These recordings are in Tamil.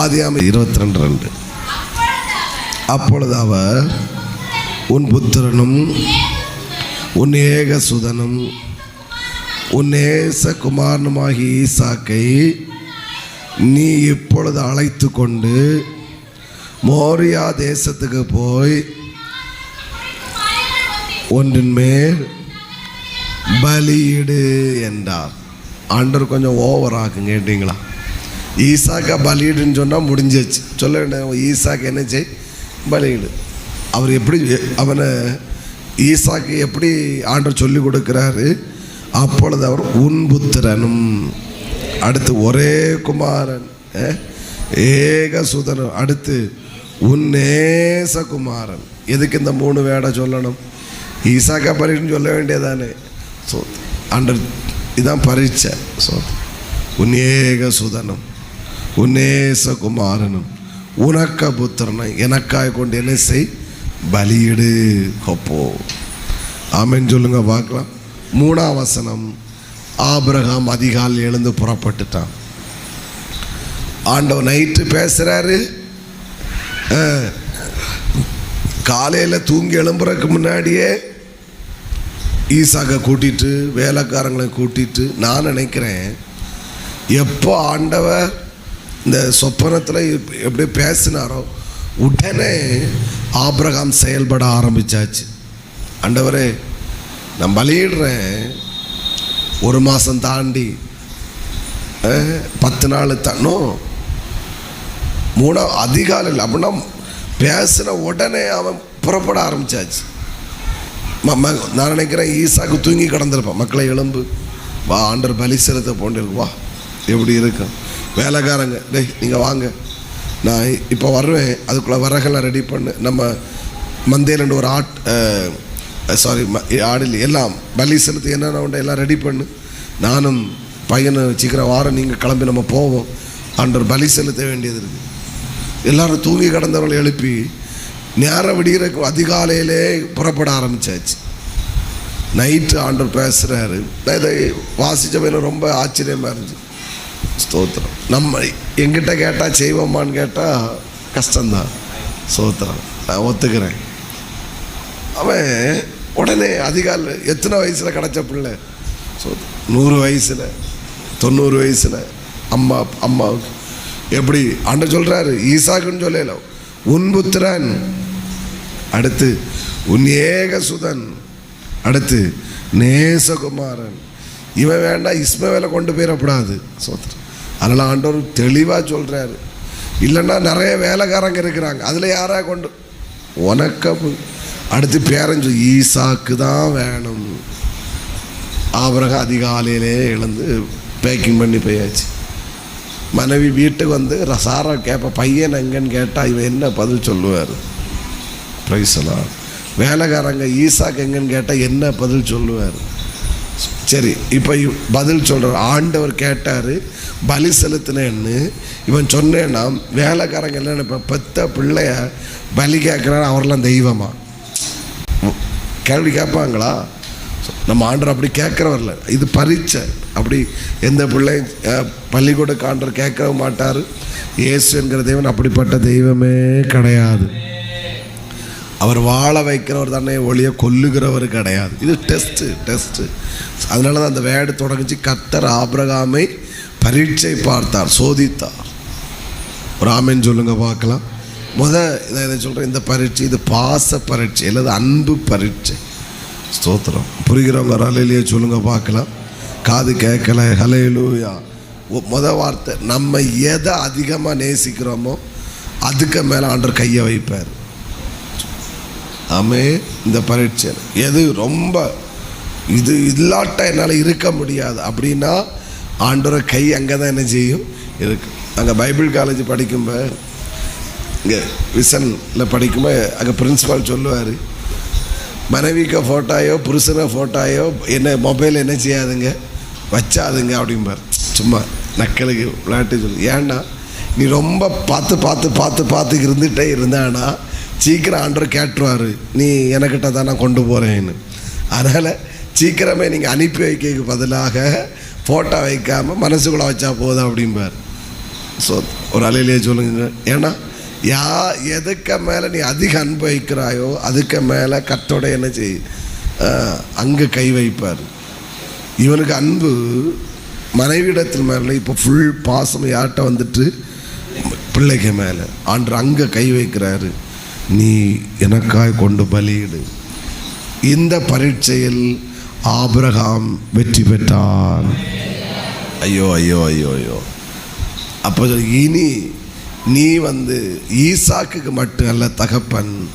ஆதியாம இருபத்தி ரெண்டு ரெண்டு. அப்பொழுது அவர் உன் புத்திரனும் உன் ஏக சுதனும் உன் ஏச குமாரனுமாகி ஈசாக்கை நீ இப்பொழுது அழைத்து கொண்டு மோரியா தேசத்துக்கு போய் ஒன்றின் மேல் பலியிடு என்றார். ஆண்டவர் கொஞ்சம் ஓவர் ஆக்கும் கேட்டிங்களா? ஈசாக்கா பலியிடுன்னு சொன்னால் முடிஞ்சிச்சு. சொல்ல வேண்டாம் ஈசாக்கு என்ன செய்? பலியிடு. அவர் எப்படி அவனை ஈசாக்கு எப்படி ஆண்டவர் சொல்லி கொடுக்குறாரு? அப்பொழுது அவர் உன்புத்திரனும் அடுத்து ஒரே குமாரன் ஏக சுதனம் அடுத்து உன்னேச குமாரன். எதுக்கு இந்த மூணு வேடை சொல்லணும்? ஈசாக்கா பலின்னு சொல்ல வேண்டியதானே? ஸோ ஆண்டர் இதான் பரீட்சை. ஸோ உன் ஏக சுதனம். உன்னேச உனக்க புத்திரனை எனக்காய் கொண்டு என்ன செய்? பலியிடு அப்போ. ஆமென்னு சொல்லுங்க பார்க்கலாம். மூணாம் வசனம். ஆபிரகாம் அதிகாலை எழுந்து புறப்பட்டுட்டான். ஆண்டவர் நைட்டு பேசுறாரு. காலையில் தூங்கி எழும்புறதுக்கு முன்னாடியே ஈசாக்கை கூட்டிட்டு வேலைக்காரங்களை கூட்டிட்டு நான் நினைக்கிறேன் எப்போ ஆண்டவர் இந்த சொப்பனத்தில் எப்படி பேசினாரோ உடனே ஆபிரகாம் செயல்பட ஆரம்பிச்சாச்சு. ஆண்டவரே நான் பலியிடுறேன். ஒரு மாதம் தாண்டி பத்து நாள் தானோ மூணா அதிகாலையில் அப்படின்னா பேசின உடனே அவன் புறப்பட ஆரம்பிச்சாச்சு. ம- ம- நான் நினைக்கிறேன் ஈசாக்கு தூங்கி கிடந்திருப்பான். மக்களை எலும்பு வா ஆண்டர் பலி செலுத்த போண்டிருக்கு வா எப்படி இருக்கும் வேலைக்காரங்க. டேய் நீங்கள் வாங்க. நான் இப்போ வருவேன் அதுக்குள்ளே வரகெல்லாம் ரெடி பண்ணு. நம்ம மந்தேலண்டு ஒரு ஆட் சாரி ஆடில் எல்லாம் பலி செலுத்தி என்னென்ன உண்டு எல்லாம் ரெடி பண்ணு. நானும் பையனை சீக்கிரம் வாரம் நீங்கள் கிளம்பி நம்ம போவோம். ஆண்டர் பலி செலுத்த வேண்டியது இருக்குது எல்லாரும் தூங்கி கடந்தவர்களை எழுப்பி நேரம் விடிகிறக்கு அதிகாலையிலே புறப்பட ஆரம்பிச்சாச்சு. நைட்டு ஆண்டவர் பேசுகிறாரு இதை இதை வாசிச்ச ரொம்ப ஆச்சரியமாக இருந்துச்சு. ஸ்தோத்திரம். நம்ம எங்கிட்ட கேட்டால் செய்வோமான்னு கேட்டால் கஷ்டம்தான். ஸ்தோத்திரம். நான் ஒத்துக்கிறேன். அவன் உடனே அதிகால எத்தனை வயசில் கிடச்ச பிள்ளை? ஸோ நூறு வயசில் தொண்ணூறு வயசில் அம்மா அம்மாவுக்கு. எப்படி? அண்ட சொல்கிறாரு ஈசாக்குன்னு சொல்லல. உன் புத்திரன் அடுத்து உன் ஏக சுதன் அடுத்து நேசகுமாரன். இவன் வேண்டாம் இஸ்மவேலை கொண்டு போயிடக்கூடாது சோத்திரம் அதனால் ஆண்டவர் தெளிவாக சொல்கிறாரு இல்லைன்னா நிறைய வேலைக்காரங்க இருக்கிறாங்க. அதில் யாராக கொண்டு? உனக்கப்பு அடுத்து பேரஞ்சு ஈசாக்கு தான் வேணும். அவரக அதிகாலையிலே எழுந்து பேக்கிங் பண்ணி போயாச்சு. மனைவி வீட்டுக்கு வந்து ரசாரா கேட்ப பையன் எங்கன்னு கேட்டால் இவன் என்ன பதில் சொல்லுவார்? பிரைசலாம் வேலைக்காரங்க ஈசாக்கு எங்கன்னு கேட்டால் என்ன பதில் சொல்லுவார்? சரி இப்போ பதில் சொல்கிறார் ஆண்டவர் கேட்டார் பலி செலுத்தினேன்னு. இவன் சொன்னேன்னா வேலைக்காரங்க எல்லாம் நினைப்பேன் பெத்த பிள்ளைய பலி கேட்குறாரு அவரெல்லாம் தெய்வமா? கேள்வி கேட்பாங்களா? நம்ம ஆண்டர் அப்படி கேட்குறவரில் இது பரீட்சை. அப்படி எந்த பிள்ளையும் பள்ளிக்கூட ஆண்டர் கேட்கவும் மாட்டார். இயேசு என்கிற தெய்வன் அப்படிப்பட்ட தெய்வமே கிடையாது. அவர் வாழ வைக்கிறவர் தானே ஒளிய கொல்லுகிறவர் கிடையாது. இது டெஸ்ட்டு டெஸ்ட்டு அதனால தான் அந்த வேடு தொடங்குச்சு. கத்தர் ஆபிரகாமை பரீட்சை பார்த்தார் சோதித்தார். ஒரு சொல்லுங்க பார்க்கலாம். முத இதை இதை சொல்கிறேன் இந்த பரீட்சை இது பாச பரீட்சை அல்லது அன்பு பரீட்சை. ஸ்தோத்திரம். புரிகிறவங்க ரலையிலேயே சொல்லுங்க பார்க்கலாம். காது கேட்கல. ஹலையிலூயா முத வார்த்தை நம்ம எதை அதிகமாக நேசிக்கிறோமோ அதுக்கு மேலே ஆண்டர் கையை வைப்பார். ஆமே இந்த பரீட்சை எது ரொம்ப இது இல்லாட்ட என்னால் இருக்க முடியாது. அப்படின்னா ஆண்டோர கை அங்கே தான் என்ன செய்யும்? இருக்கு. அங்கே பைபிள் காலேஜ் படிக்கும்போது இங்கே விசனில் படிக்கும்போது அங்கே பிரின்ஸிபால் சொல்லுவார் மனைவிக்கு ஃபோட்டோயோ புருஷனை ஃபோட்டோயோ என்ன மொபைல் என்ன செய்யாதுங்க? வச்சாதுங்க அப்படிம்பார். சும்மா நக்கலுக்கு விளையாட்டு சொல்லு. ஏன்னா நீ ரொம்ப பார்த்து பார்த்து பார்த்து பார்த்து இருந்துகிட்டே இருந்தானா சீக்கிரம் ஆண்டர் கேட்டுருவார். நீ எனக்கிட்ட தான் நான் கொண்டு போகிறேன்னு அதனால் சீக்கிரமே நீங்கள் அனுப்பி வைக்கிறதுக்கு பதிலாக ஃபோட்டோ வைக்காமல் மனசுக்குள்ளே வச்சா போதும் அப்படிம்பார். ஸோ ஒரு அலையிலேயே சொல்லுங்க. ஏன்னா யா எதுக்கு மேலே நீ அதிக அன்பு வைக்கிறாயோ அதுக்கு மேலே கத்தோட என்ன செய் அங்கே கை வைப்பார். இவனுக்கு அன்பு மனைவியிடத்தில் மேலே இப்போ ஃபுல் பாசம் யார்கிட்ட வந்துட்டு பிள்ளைக்கு மேலே. ஆண்டு அங்கே கை வைக்கிறாரு. நீ எனக்காய் கொண்டு பலியிடு. இந்த பரீட்சையில் ஆபிரகாம் வெற்றி பெற்றான். ஐயோ ஐயோ ஐயோ ஐயோ. அப்போ இனி நீ வந்து ஈசாக்குக்கு மட்டும் அல்ல தகப்பன்.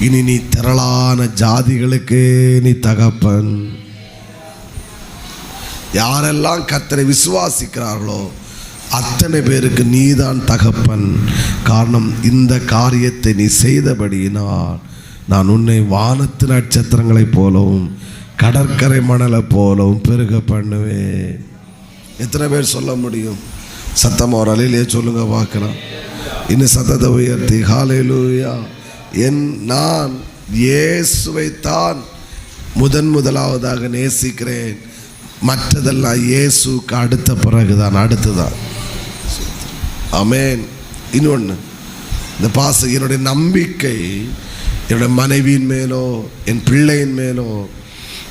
இனி நீ திரளான ஜாதிகளுக்கு நீ தகப்பன். யாரெல்லாம் கர்த்தரை விசுவாசிக்கிறார்களோ அத்தனை பேருக்கு நீதான் தகப்பன். காரணம் இந்த காரியத்தை நீ செய்தபடியினால் நான் உன்னை வானத்து நட்சத்திரங்களைப் போலவும் கடற்கரை மணலை போலவும் பெருக பண்ணுவேன். எத்தனை பேர் சொல்ல முடியும்? சத்தம் ஒரு அலையிலே சொல்லுங்க பார்க்கலாம். இன்னும் சத்தத்தை உயர்த்தி ஹாலேலூயா என் நான் இயேசுவைத்தான் முதன் முதலாவதாக நேசிக்கிறேன். மற்றதெல்லாம் இயேசுக்கு அடுத்த பிறகுதான் அடுத்துதான். அமேன் இன்னொன்று இந்த பாச என்னுடைய நம்பிக்கை என்னுடைய மனைவியின் மேலோ என் பிள்ளையின் மேலோ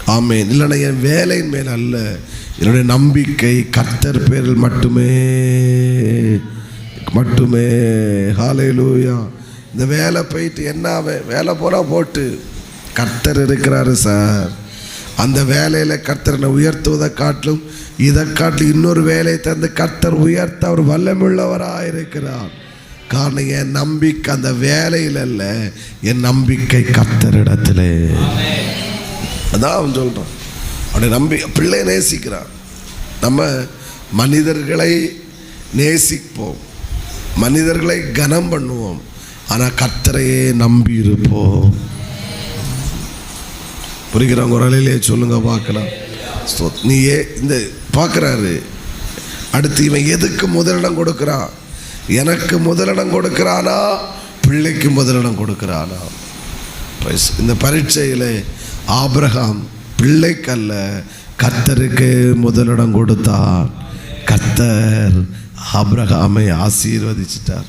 ஆமேன். இல்லைன்னா என் வேலையின் மேல் அல்ல என்னுடைய நம்பிக்கை கர்த்தர் பேரில் மட்டுமே மட்டுமே. ஹalleluya. இந்த வேலை போயிட்டு என்ன வே- வேலை போனால் போட்டு கர்த்தர் இருக்கிறாரு சார். அந்த வேலையில் கர்த்தரனை உயர்த்துவதை காட்டிலும் இதை காட்டி இன்னொரு வேலையை தந்து கர்த்தர் உயர்த்த அவர் வல்லமுள்ளவராக இருக்கிறார் காரணம் என் நம்பிக்கை அந்த வேலையில் அல்ல என் நம்பிக்கை கர்த்தரிடத்திலே. அதான் அவன் சொல்கிறான் அவனை நம்பி பிள்ளை நேசிக்கிறான். நம்ம மனிதர்களை நேசிப்போம். மனிதர்களை கனம் பண்ணுவோம். ஆனால் கத்தரையே நம்பி இருப்போம். புரிகிறவங்க ஒரு சொல்லுங்க பார்க்கலாம். நீ ஏ இந்த பார்க்குறாரு. அடுத்து இவன் எதுக்கு முதலிடம் கொடுக்குறான் எனக்கு முதலிடம் கொடுக்குறானா? பிள்ளைக்கு முதலிடம் கொடுக்குறானா? இந்த பரீட்சையில் ஆபிரகாம் பிள்ளைக்கல்ல கத்தருக்கு முதலிடம் கொடுத்தார் கத்தர் ஆபிரகாமை ஆசீர்வதிச்சிட்டார்.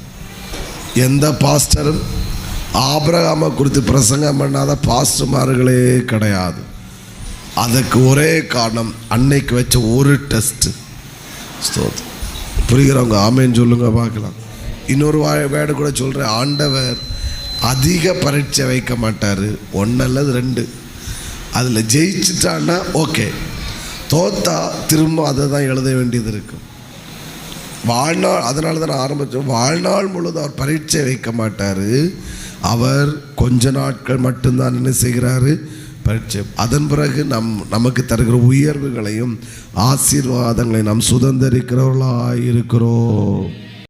எந்த பாஸ்டரும் ஆபிரகாமை குறித்து பிரசங்கம் பண்ணாத பாஸ்டர்மார்களே கிடையாது. அதுக்கு ஒரே காரணம் அன்னைக்கு வச்ச ஒரு டெஸ்ட் ஸ்தோத்திரம் புரிகிறவங்க ஆமேன்னு சொல்லுங்க பார்க்கலாம். இன்னொரு வா- வேர்டு கூட சொல்கிறேன் ஆண்டவர் அதிக பரீட்சை வைக்க மாட்டார். ஒன்று அல்லது ரெண்டு. அதில் ஜெயிச்சிட்டான்னா ஓகே தோத்தா திரும்ப அதை தான் எழுத வேண்டியது இருக்கும் வாழ்நாள் அதனால தான் நான் ஆரம்பித்தோம் வாழ்நாள் முழுவதும் அவர் பரீட்சை வைக்க மாட்டார். அவர் கொஞ்ச நாட்கள் மட்டும்தான் என்ன செய்கிறாரு? பரீட்சை அதன் பிறகு நம் நமக்கு தருகிற உயர்வுகளையும் ஆசீர்வாதங்களை நாம் சுதந்திரிக்கிறவர்களாக இருக்கிறோம்